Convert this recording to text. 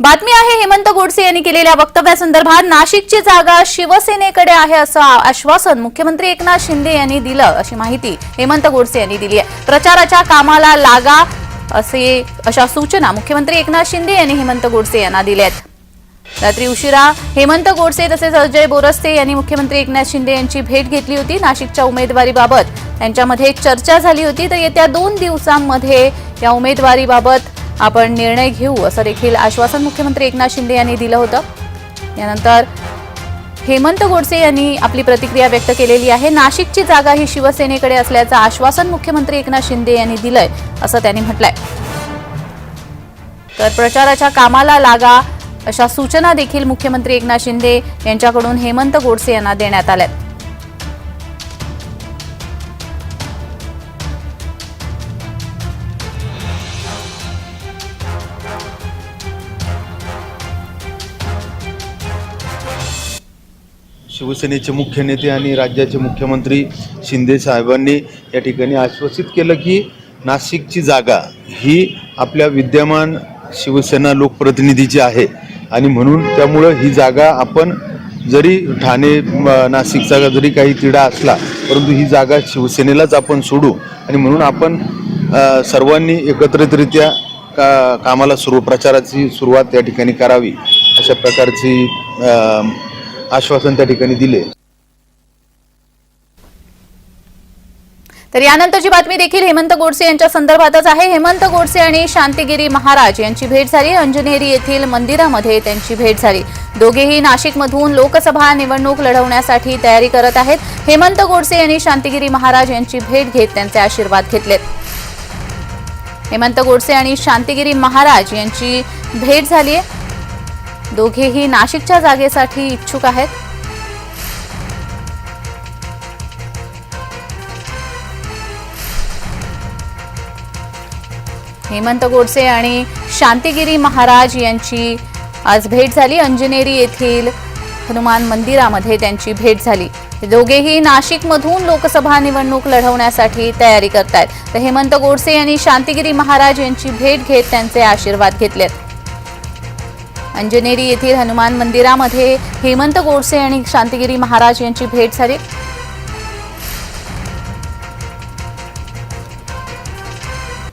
बातमी आहे हेमंत गोडसे यांनी केलेल्या वक्तव्यासंदर्भात नाशिकची जागा शिवसेनेकडे आहे असं आश्वासन मुख्यमंत्री एकनाथ शिंदे यांनी दिलं अशी माहिती हेमंत गोडसे यांनी दिली आहे. प्रचाराच्या कामाला लागा असे अशा सूचना मुख्यमंत्री एकनाथ शिंदे यांनी हेमंत गोडसे यांना दिल्या आहेत. रात्री उशिरा हेमंत गोडसे तसेच अजय बोरस्ते यांनी मुख्यमंत्री एकनाथ शिंदे यांची भेट घेतली होती नाशिकच्या उमेदवारीबाबत. त्यांच्यामध्ये एक चर्चा झाली होती तर येत्या दोन दिवसांमध्ये या उमेदवारीबाबत आपण निर्णय घेऊ असं देखील आश्वासन मुख्यमंत्री एकनाथ शिंदे यांनी दिलं होतं. यानंतर हेमंत गोडसे यांनी आपली प्रतिक्रिया व्यक्त केलेली आहे. नाशिकची जागा ही शिवसेनेकडे असल्याचं आश्वासन मुख्यमंत्री एकनाथ शिंदे यांनी दिलंय असं त्यांनी म्हटलंय. तर प्रचाराच्या कामाला लागा अशा सूचना देखील मुख्यमंत्री एकनाथ शिंदे यांच्याकडून हेमंत गोडसे यांना देण्यात आल्यात. शिवसेनेचे मुख्य नेते आणि राज्याचे मुख्यमंत्री शिंदे साहेबांनी या ठिकाणी आश्वासित केलं की नाशिकची जागा ही आपल्या विद्यमान शिवसेना लोकप्रतिनिधीची आहे. आणि म्हणून त्यामुळं ही जागा आपण जरी ठाणे नाशिकचा जरी काही तिढा असला परंतु ही जागा शिवसेनेलाच आपण सोडू. आणि म्हणून आपण सर्वांनी एकत्रितरित्या का कामाला सुरू प्रचाराची सुरुवात या ठिकाणी करावी. अशा प्रकारची आश्वासन त्या ठिकाणी दिले. तर यानंतरची बातमी देखील हेमंत गोडसे यांच्या संदर्भातच आहे. हेमंत गोडसे आणि शांतिगिरी महाराज यांची भेट झाली. अंजनेरी येथील मंदिरामध्ये त्यांची भेट झाली. दोघेही नाशिकमधून लोकसभा निवडणूक लढवण्यासाठी तयारी करत आहेत. हेमंत गोडसे यांनी शांतिगिरी महाराज यांची भेट घेत त्यांचे आशीर्वाद घेतलेत. हेमंत गोडसे आणि शांतिगिरी महाराज यांची भेट झाली आहे. दोघेही नाशिकच्या जागेसाठी इच्छुक आहेत. हेमंत गोडसे आणि शांतिगिरी महाराज यांची आज भेट झाली. अंजनेरी येथील हनुमान मंदिरामध्ये त्यांची भेट झाली. दोघेही नाशिकमधून लोकसभा निवडणूक लढवण्यासाठी तयारी करत आहेत तर हेमंत गोडसे यांनी शांतिगिरी महाराज यांची भेट घेत त्यांचे आशीर्वाद घेतलेत. अंजनेरी येथील हनुमान मंदिरामध्ये हेमंत गोडसे आणि शांतिगिरी महाराज यांची भेट झाली.